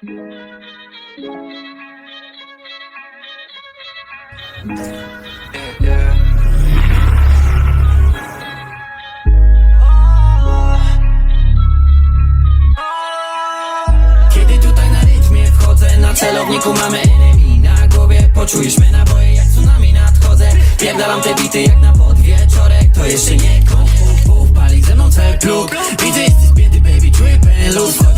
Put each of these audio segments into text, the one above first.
Kiedy tutaj na rytmie wchodzę Na celowniku mamy enemy. Na głowie Poczujesz mnie naboje jak tsunami nadchodzę. Pierdalam te bity jak na podwieczorek To jeszcze nie koniec. Puf, puf, pali ze mną cały plug. Widzę jesteś biedy baby, czuję pen luz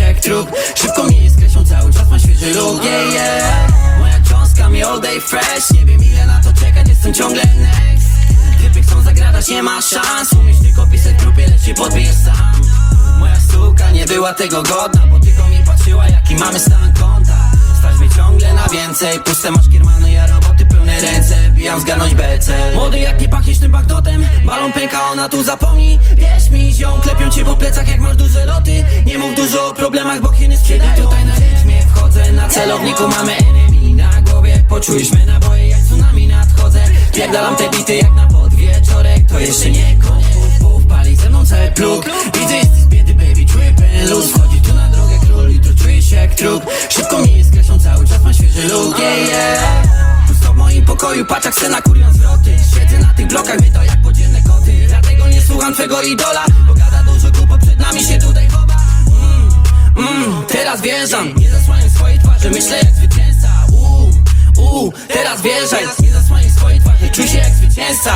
jak trup. Szybko mnie skreślą, cały czas ma świeży look Yeah, yeah Moja cząstka mi all day fresh. Nie wiem ile na to czekać, jestem ciągle next. Typy chcą zagradać, nie ma szans. Umiesz tylko pisać grupie, lecz się podbijesz sam. Moja suka nie była tego godna Bo tylko mi patrzyła jaki mamy stan konta. Stać mnie ciągle na więcej Puste masz kiermany, ja roboty pełne ręce. Bijam zgarnąć becel. Młody Ona tu zapomni Wierz mi ziom, klepią cię po plecach jak masz duże loty. Nie mów dużo o problemach, bo Chiny sprzedają. Kiedy tutaj na rytmie wchodzę Na celowniku mamy enemy. Na głowie mnie naboje jak tsunami nadchodzę. Pierdalam te bity jak na podwieczorek To jeszcze nie koniec. Pali ze mną cały plug. Widzę jesteś biedy baby, czuję luz. Wchodzi tu na drogę król, jutro czuję się jak trup. Szybko mnie skreślą, cały czas ma świeży look Yeah, yeah. W moim pokoju, patrz jak scena kurią zwroty. Siedzę na tych blokach, mnie to jak słucham twego idola. Bo gada dużo głupot, przed nami się tutaj chowa. Mm, mm, Teraz wjeżdżam, nie zasłaniam swojej twarzy Myślę jak zwycięzca. Uuu, uuu, teraz wjeżdżaj. Nie zasłaniam swojej twarzy, czuj się jak zwycięzca